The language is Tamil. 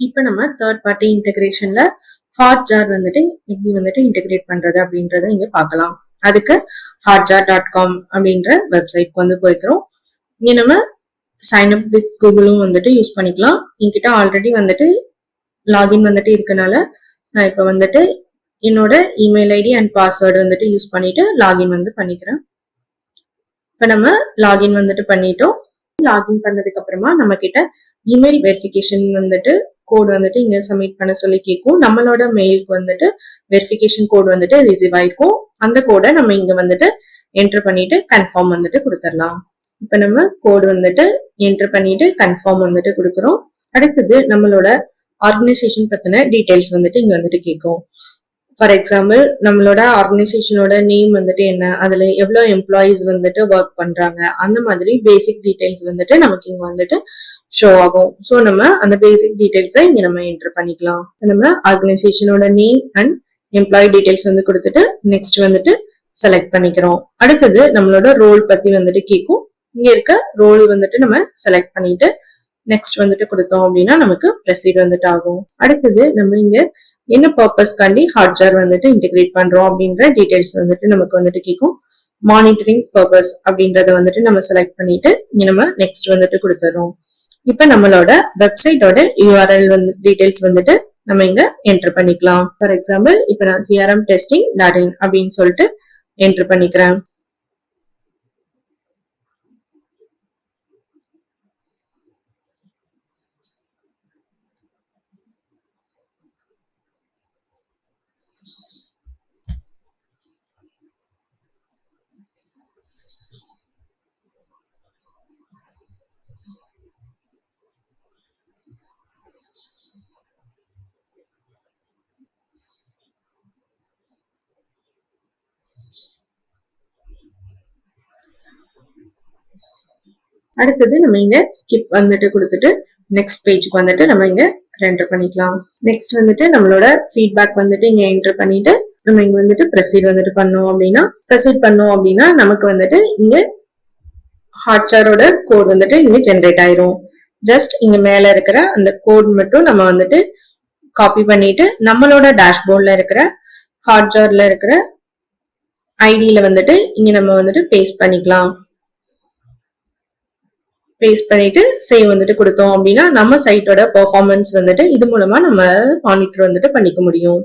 இப்போ நம்ம தேர்ட் பார்ட்டி இன்டகிரேஷன்ல ஹாட் ஜார் வந்துட்டு எப்படி வந்துட்டு இன்டகிரேட் பண்றது அப்படின்றத இங்க பார்க்கலாம். அதுக்கு ஹாட் ஜார் டாட் காம் அப்படின்ற வெப்சைட்க்கு வந்து போய்க்கிறோம். இங்க நம்ம சைன் அப் வித் கூகுளும் வந்துட்டு யூஸ் பண்ணிக்கலாம். என்கிட்ட ஆல்ரெடி வந்துட்டு லாகின் வந்துட்டு இருக்கனால நான் இப்போ வந்துட்டு என்னோட இமெயில் ஐடி அண்ட் பாஸ்வேர்டு வந்துட்டு யூஸ் பண்ணிட்டு லாகின் வந்து பண்ணிக்கிறேன். இப்போ நம்ம லாகின் வந்துட்டு பண்ணிட்டோம். லாகின் பண்ணதுக்கு அப்புறமா நம்ம கிட்ட இமெயில் வெரிஃபிகேஷன் வந்துட்டு கோடு வந்துட்டு இங்க சப்மிட் பண்ண சொல்லி கேட்கும் நம்மளோட மெயிலுக்கு வந்துட்டு வெரிஃபிகேஷன் கோடு வந்துட்டு ரிசீவ் ஆயிருக்கும். அந்த கோடை நம்ம இங்க வந்துட்டு என்டர் பண்ணிட்டு கன்ஃபார்ம் வந்துட்டு கொடுத்துடலாம் இப்போ நம்ம கோட் வந்துட்டு என்டர் பண்ணிட்டு கன்ஃபார்ம் வந்துட்டு கொடுக்குறோம். அடுத்தது நம்மளோட ஆர்கனைசேஷன் பத்தின டீடைல்ஸ் வந்துட்டு இங்க வந்துட்டு கேட்கும் ஃபார் எக்ஸாம்பிள் நம்மளோட ஆர்கனைசேஷனோட நேம் வந்துட்டு என்ன? அதுல எவ்வளோ எம்ப்ளாயீஸ் வந்துட்டு ஒர்க் பண்றாங்க? அந்த மாதிரி பேசிக் டீடைல்ஸ் வந்துட்டு நமக்கு இங்க வந்துட்டு ஷோ ஆகும். ஸோ நம்ம அந்த பேசிக் டீடைல்ஸை இங்க நம்ம என்டர் பண்ணிக்கலாம். நம்ம ஆர்கனைசேஷனோட நேம் அண்ட் எம்ப்ளாயி டீடைல்ஸ் வந்து கொடுத்துட்டு நெக்ஸ்ட் வந்துட்டு செலக்ட் பண்ணிக்கிறோம். அடுத்தது நம்மளோட ரோல் பத்தி வந்துட்டு கேட்கும். இங்க இருக்க ரோல் வந்துட்டு நம்ம செலக்ட் பண்ணிட்டு நெக்ஸ்ட் வந்துட்டு கொடுத்தோம் அப்படின்னா நமக்கு ப்ரெசீட் வந்துட்டு ஆகும் அடுத்தது நம்ம இங்க என்ன பர்பஸ்க்காண்டி ஹார்ட்வேர் வந்துட்டு இன்டிகிரேட் பண்றோம் அப்படின்ற டீடைல்ஸ் வந்துட்டு நமக்கு வந்துட்டு கேட்கும் மானிட்டரிங் பர்பஸ் அப்படின்றத வந்துட்டு நம்ம செலக்ட் பண்ணிட்டு இங்க நம்ம நெக்ஸ்ட் வந்துட்டு கொடுத்துறோம். இப்ப நம்மளோட வெப்சைட்டோட யூஆர்எல் வந்து டீடைல்ஸ் வந்துட்டு நம்ம இங்க என்டர் பண்ணிக்கலாம். ஃபார் எக்ஸாம்பிள் இப்ப நான் சிஆர்எம் டெஸ்டிங் டாட் இன் அப்படின்னு சொல்லிட்டு என்டர் பண்ணிக்கிறேன். அடுத்தது நம்ம இங்க ஸ்கிப் வந்துட்டு கொடுத்துட்டு நெக்ஸ்ட் பேஜுக்கு வந்துட்டு நம்ம இங்க என்டர் பண்ணிக்கலாம். நெக்ஸ்ட் வந்துட்டு நம்மளோட ஃபீட்பேக் வந்துட்டு இங்க என்டர் பண்ணிட்டு நம்ம இங்க வந்துட்டு ப்ரொசீட் வந்துட்டு பண்ணோம் அப்படின்னா ப்ரொசீட் பண்ணோம் அப்படின்னா நமக்கு வந்துட்டு இங்க ஹாட்ஸ்டாரோட கோட் வந்துட்டு இங்க ஜென்ரேட் ஆயிரும். ஜஸ்ட் இங்க மேல இருக்கிற அந்த கோட் மட்டும் நம்ம வந்துட்டு காப்பி பண்ணிட்டு நம்மளோட டேஷ்போர்ட்ல இருக்கிற ஹாட்ஜார்ல இருக்கிற ஐடியில வந்துட்டு இங்க நம்ம வந்துட்டு பேஸ்ட் பண்ணிக்கலாம். பேஸ்ட் பண்ணிட்டு சேவ் வந்துட்டு கொடுத்தோம் அப்படின்னா நம்ம சைட்டோட பெர்ஃபார்மன்ஸ் வந்துட்டு இது மூலமா நம்ம மானிட்டர் வந்துட்டு பண்ணிக்க முடியும்.